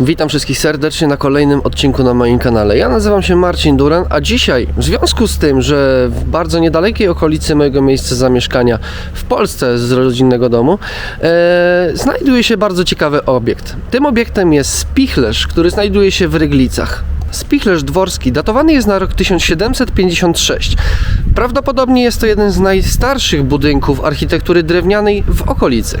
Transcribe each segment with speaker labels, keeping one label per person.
Speaker 1: Witam wszystkich serdecznie na kolejnym odcinku na moim kanale. Ja nazywam się Marcin Duran, a dzisiaj w związku z tym, że w bardzo niedalekiej okolicy mojego miejsca zamieszkania w Polsce z rodzinnego domu e, znajduje się bardzo ciekawy obiekt. Tym obiektem jest spichlerz, który znajduje się w Ryglicach. Spichlerz dworski datowany jest na rok 1756. Prawdopodobnie jest to jeden z najstarszych budynków architektury drewnianej w okolicy.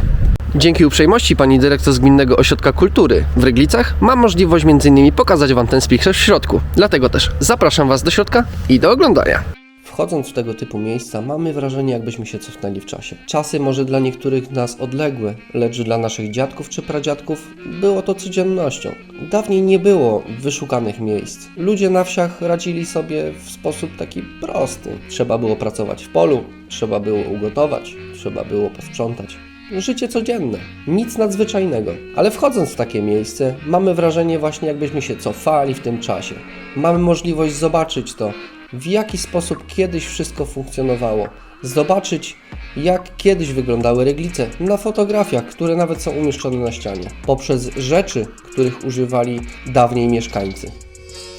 Speaker 1: Dzięki uprzejmości pani dyrektor z Gminnego Ośrodka Kultury w Ryglicach mam możliwość m.in. pokazać Wam ten spichlerz w środku. Dlatego też zapraszam Was do środka i do oglądania. Wchodząc w tego typu miejsca, mamy wrażenie, jakbyśmy się cofnęli w czasie. Czasy może dla niektórych nas odległe, lecz dla naszych dziadków czy pradziadków było to codziennością. Dawniej nie było wyszukanych miejsc. Ludzie na wsiach radzili sobie w sposób taki prosty. Trzeba było pracować w polu, trzeba było ugotować, trzeba było posprzątać. Życie codzienne, nic nadzwyczajnego. Ale wchodząc w takie miejsce, mamy wrażenie właśnie jakbyśmy się cofali w tym czasie. Mamy możliwość zobaczyć to, w jaki sposób kiedyś wszystko funkcjonowało. Zobaczyć, jak kiedyś wyglądały reglice na fotografiach, które nawet są umieszczone na ścianie, poprzez rzeczy, których używali dawniej mieszkańcy.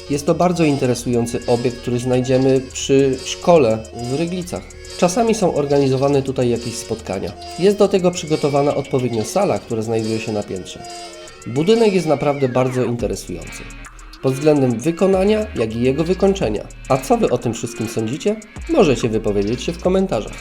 Speaker 1: Jest to bardzo interesujący obiekt, który znajdziemy przy szkole w Ryglicach. Czasami są organizowane tutaj jakieś spotkania. Jest do tego przygotowana odpowiednio sala, która znajduje się na piętrze. Budynek jest naprawdę bardzo interesujący. Pod względem wykonania, jak i jego wykończenia. A co Wy o tym wszystkim sądzicie? Możecie wypowiedzieć się w komentarzach.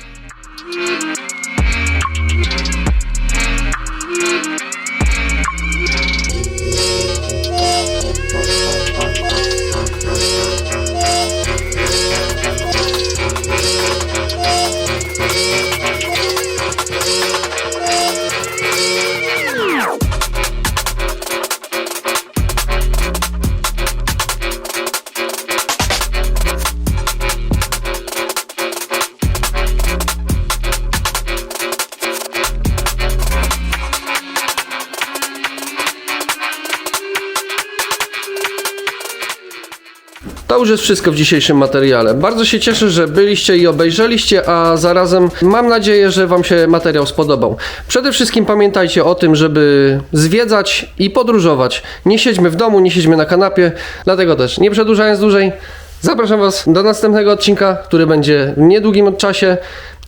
Speaker 1: To już jest wszystko w dzisiejszym materiale. Bardzo się cieszę, że byliście i obejrzeliście, a zarazem mam nadzieję, że Wam się materiał spodobał. Przede wszystkim pamiętajcie o tym, żeby zwiedzać i podróżować. Nie siedźmy w domu, nie siedźmy na kanapie, dlatego też nie przedłużając dłużej, zapraszam Was do następnego odcinka, który będzie w niedługim czasie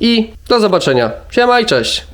Speaker 1: i do zobaczenia. Siema i cześć!